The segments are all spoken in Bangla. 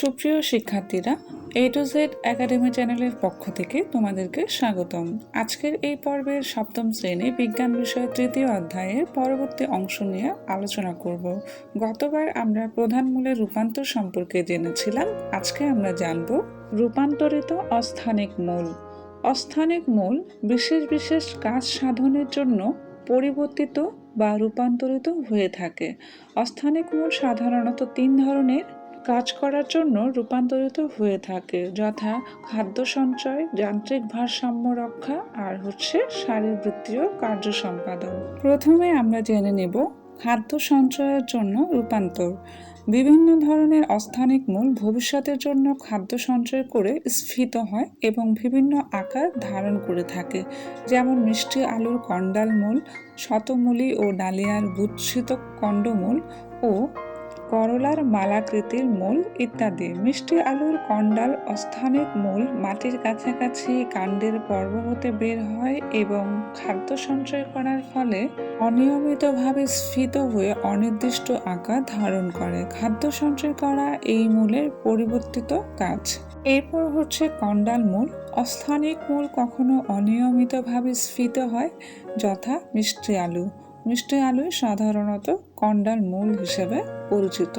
সুপ্রিয় শিক্ষার্থীরা এ টু জেড একাডেমি চ্যানেলের পক্ষ থেকে তোমাদেরকে স্বাগতম। আজকের এই পর্বের সপ্তম শ্রেণি বিজ্ঞান বিষয়ের তৃতীয় অধ্যায়ের পরবর্তী অংশ নিয়ে আলোচনা করব। গতবার আমরা প্রধান মূলের রূপান্তর সম্পর্কে জেনেছিলাম, আজকে আমরা জানব রূপান্তরিত অস্থানিক মূল। অস্থানিক মূল বিশেষ বিশেষ কাজ সাধনের জন্য পরিবর্তিত বা রূপান্তরিত হয়ে থাকে। অস্থানিক মূল সাধারণত তিন ধরনের কাজ করার জন্য রূপান্তরিত হয়ে থাকে, যথা খাদ্য সঞ্চয়, যান্ত্রিক ভারসাম্য রক্ষা আর হচ্ছে শারীরবৃত্তীয় কার্য সম্পাদন। প্রথমে আমরা জেনে নেব খাদ্য সঞ্চয়ের জন্য রূপান্তর। বিভিন্ন ধরনের অস্থানিক মূল ভবিষ্যতের জন্য খাদ্য সঞ্চয় করে স্ফীত হয় এবং বিভিন্ন আকার ধারণ করে থাকে, যেমন মিষ্টি আলুর কন্ডাল মূল, শতমূলী ও ডালিয়ার গুচ্ছিত কণ্ডমূল ও করলার মালাকৃতির মূল ইত্যাদি। মিষ্টি আলুর কন্ডাল অস্থানিক মূল, মাটির কাছাকাছি কাণ্ডের পর্ব হতে বের হয় এবং খাদ্য সঞ্চয় করার ফলে অনিয়মিতভাবে স্ফীত হয়ে অনির্দিষ্ট আকার ধারণ করে। খাদ্য সঞ্চয় করা এই মূলের পরিবর্তিত কাজ। এরপর হচ্ছে কন্ডাল মূল। অস্থানিক মূল কখনো অনিয়মিতভাবে স্ফীত হয়, যথা মিষ্টি আলু। মিষ্টি আলুই সাধারণত কন্ডাল মূল হিসেবে পরিচিত।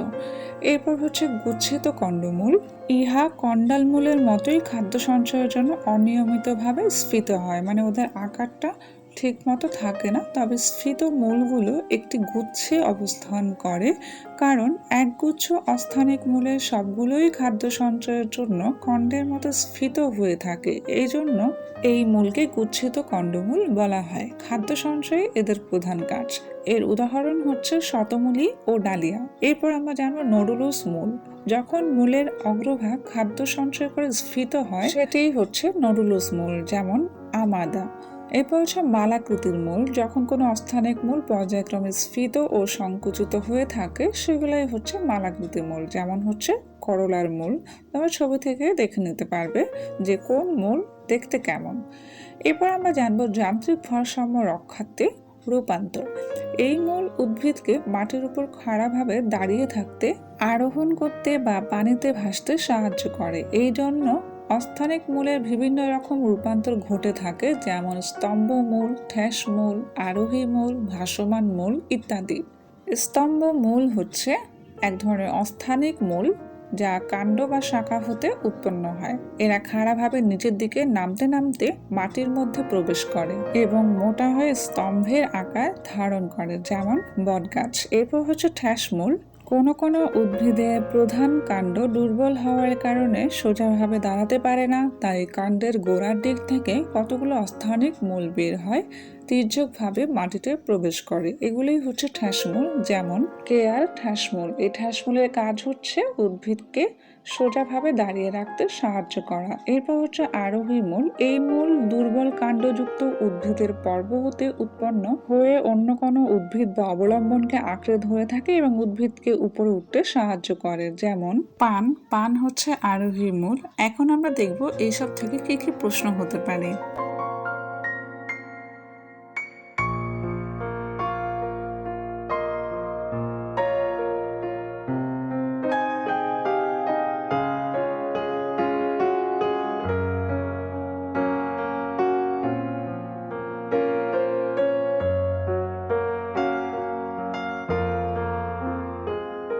এরপর হচ্ছে গুচ্ছিত কণ্ডমূল। ইহা কন্ডাল মূলের মতোই খাদ্য সঞ্চয়ের জন্য অনিয়মিতভাবে স্ফীত হয়। মানে ওদের আকারটা ঠিক মতো থাকে না, তবে স্ফীত মূলগুলো একটি গুচ্ছে অবস্থান করে, কারণ একগুচ্ছ অস্থানিক মূলের সবগুলোই খাদ্য সঞ্চয়ের জন্য কণ্ডের মতো স্ফীত হয়ে থাকে। এই জন্য এই মূলকে গুচ্ছিত কণ্ডমূল বলা হয়। খাদ্য সঞ্চয়ে এদের প্রধান কাজ। এর উদাহরণ হচ্ছে শতমূলী ও ডালিয়া। এরপর আমরা জানব নোডুলুস মূল। যখন মূলের অগ্রভাগ খাদ্য সঞ্চয় করে স্ফীত হয়, সেটাই হচ্ছে নোডুলুস মূল, যেমন আমাদা। এরপর হচ্ছে মালাকৃতির মূল। যখন কোনো অস্থানিক মূল পর্যায়ক্রমে স্ফীত ও সংকুচিত হয়ে থাকে, সেগুলাই হচ্ছে মালাকৃতির মূল, যেমন হচ্ছে করলার মূল। তোমরা ছবি থেকে দেখে নিতে পারবে যে কোন মূল দেখতে কেমন। এরপর আমরা জানব যান্ত্রিক ভারসাম্য রক্ষার্থে রূপান্তর। এই মূল উদ্ভিদকে মাটির উপর খাড়াভাবে দাঁড়িয়ে থাকতে, আরোহণ করতে বা পানিতে ভাসতে সাহায্য করে। এই জন্য অস্থানিক মূলের বিভিন্ন রকম রূপান্তর ঘটে থাকে, যেমন স্তম্ভ মূল, ঠেস মূল, আরোহী মূল, ভাসমান মূল ইত্যাদি। স্তম্ভ মূল হচ্ছে এক ধরনের অস্থানিক মূল যা কাণ্ড বা শাখা হতে উৎপন্ন হয়। এরা খাড়াভাবে নিচের দিকে নামতে নামতে মাটির মধ্যে প্রবেশ করে এবং মোটা হয়ে স্তম্ভের আকার ধারণ করে, যেমন বটগাছ। এরপর হচ্ছে ঠ্যাস মূল। কোনো কোনো উদ্ভিদে প্রধান কাণ্ড দুর্বল হওয়ার কারণে সোজাভাবে দাঁড়াতে পারে না, তাই কাণ্ডের গোড়ার দিক থেকে কতগুলো অস্থানিক মূল বের হয় তীর্যকভাবে মাটিতে প্রবেশ করে। এগুলোই হচ্ছে ঠ্যাসমূল যেমন কেয়ার ঠ্যাসমূল এই ঠ্যাসমূলের কাজ হচ্ছে উদ্ভিদকে সোজাভাবে দাঁড়িয়ে রাখতে সাহায্য করা। এরপর হচ্ছে আরোহী মূল। এই মূল দুর্বল কাণ্ডযুক্ত উদ্ভিদের পর্ব হতে উৎপন্ন হয়ে অন্য কোনো উদ্ভিদ বা অবলম্বনকে আঁকড়ে ধরে থাকে এবং উদ্ভিদকে উপরে উঠতে সাহায্য করে, যেমন পান। পান হচ্ছে আরোহী মূল। এখন আমরা দেখব এইসব থেকে কি কি প্রশ্ন হতে পারে।